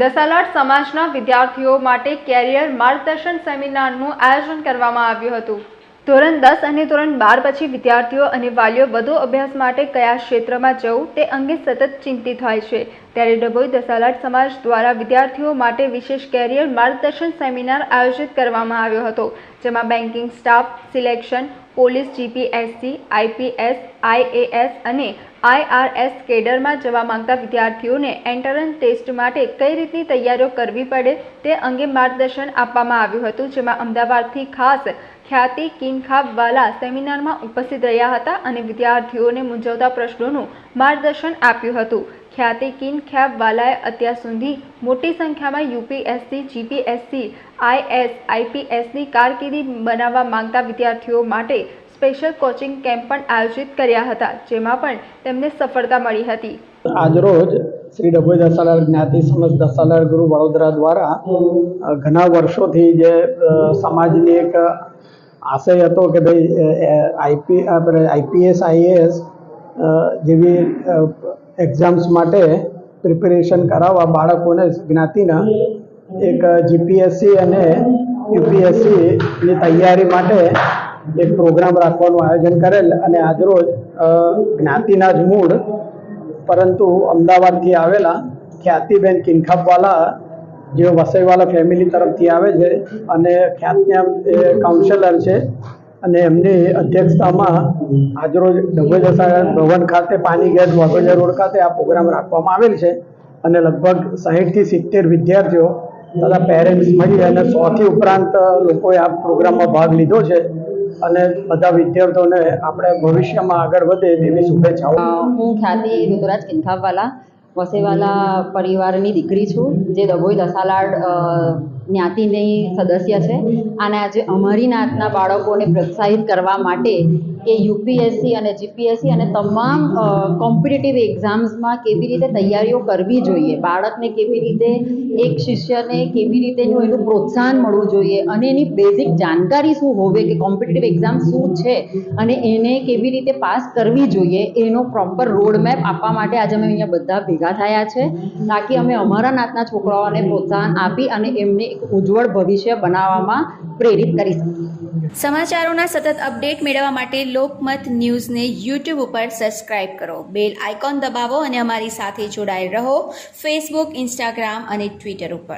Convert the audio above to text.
દસાલાટ સમાજના વિદ્યાર્થીઓ માટે કેરિયર માર્ગદર્શન સેમિનારનું આયોજન કરવામાં આવ્યું હતું. ધોરણ દસ અને ધોરણ બાર પછી વિદ્યાર્થીઓ અને વાલીઓ વધુ અભ્યાસ માટે કયા ક્ષેત્રમાં જવું તે અંગે સતત ચિંતિત હોય છે. ત્યારે ડભોઈ દસાલાટ સમાજ દ્વારા વિદ્યાર્થીઓ માટે વિશેષ કેરિયર માર્ગદર્શન સેમિનાર આયોજિત કરવામાં આવ્યો હતો, જેમાં banking staff, selection, police, GPSC, IPS, IAS અને આઈઆરએસ કેડરમાં જવા માંગતા વિદ્યાર્થીઓને એન્ટ્રન્સ ટેસ્ટ માટે કઈ રીતની તૈયારીઓ કરવી પડે તે અંગે માર્ગદર્શન આપવામાં આવ્યું હતું, જેમાં અમદાવાદથી ખાસ ખ્યાતિ કિનખાબવાલા સેમિનારમાં ઉપસ્થિત રહ્યા હતા અને વિદ્યાર્થીઓને મૂંઝવતા પ્રશ્નોનું માર્ગદર્શન આપ્યું હતું. ખ્યાતિ કિનખાબવાલાએ અત્યાર સુધી મોટી સંખ્યામાં યુપીએસસી, જીપીએસસી આઈએસ આઈપીએસની કારકિર્દી બનાવવા માંગતા વિદ્યાર્થીઓ માટે સ્પેશિયલ કોચિંગ કેમ્પ પણ આયોજિત કર્યા હતા, જેમાં પણ તેમને સફળતા મળી હતી. આજરોજ શ્રી ડભોઈ દસાલાલ જ્ઞાતિ સમજ દસાલાલ ગુરુ વડોદરા દ્વારા ઘણા વર્ષોથી જે સમાજની એક આશય હતો કે ભાઈ આઈપી આપણે આઈપીએસ આઈએએસ જેવી એક્ઝામ્સ માટે પ્રિપેરેશન કરાવવા બાળકોને જ્ઞાતિના એક જીપીએસસી અને યુપીએસસીની તૈયારી માટે એક પ્રોગ્રામ રાખવાનું આયોજન કરેલ અને આજરોજ જ્ઞાતિના જ મૂળ, પરંતુ અમદાવાદથી આવેલા ખ્યાતિબેન કિનખાબવાલા જેઓ વસઈવાલા ફેમિલી તરફથી આવે છે અને ખ્યાતિના કાઉન્સેલર છે અને એમની અધ્યક્ષતામાં આજરોજ દસાડા ભવન ખાતે, પાણી ગેટ, વાઘોડિયા રોડ ખાતે આ પ્રોગ્રામ રાખવામાં આવેલ છે અને લગભગ સાહીઠથી સિત્તેર વિદ્યાર્થીઓ તથા પેરેન્ટ્સ મળી અને સોથી ઉપરાંત લોકોએ આ પ્રોગ્રામમાં ભાગ લીધો છે. અને બધા વિદ્યાર્થીઓને આપણે ભવિષ્યમાં આગળ વધે તેવી શુભેચ્છાઓ. હું ખ્યાતિ ઋતુરાજ કિંથાવાલા વસેવાલા પરિવારની દીકરી છું, જે ડભોઈ દસાલાડ જ્ઞાતિની સદસ્ય છે. અને આજે અમારી નાતના બાળકોને પ્રોત્સાહિત કરવા માટે કે યુપીએસસી અને જીપીએસસી અને તમામ કોમ્પિટિટિવ એક્ઝામ્સમાં કેવી રીતે તૈયારીઓ કરવી જોઈએ, બાળકને કેવી રીતે, એક શિષ્યને કેવી રીતેનું એનું પ્રોત્સાહન મળવું જોઈએ અને એની બેઝિક જાણકારી શું હોવે કે કોમ્પિટિટિવ એક્ઝામ શું છે અને એને કેવી રીતે પાસ કરવી જોઈએ, એનો પ્રોપર રોડ મેપ આપવા માટે આજે અમે અહીંયા બધા ભેગા થયા છે, તાકી અમે અમારા નાતના છોકરાઓને પ્રોત્સાહન આપી અને એમને એક ઉજ્જવળ ભવિષ્ય બનાવવામાં પ્રેરિત કરી શકીએ સમાચારોના સતત અપડેટ મેળવવા માટે લોકમત ન્યૂઝને યુટ્યુબ ઉપર સબસ્ક્રાઇબ કરો. બેલ આઇકોન દબાવો અને અમારી સાથે જોડાયેલ રહો. ફેસબુક, ઇન્સ્ટાગ્રામ અને ટ્વિટર ઉપર.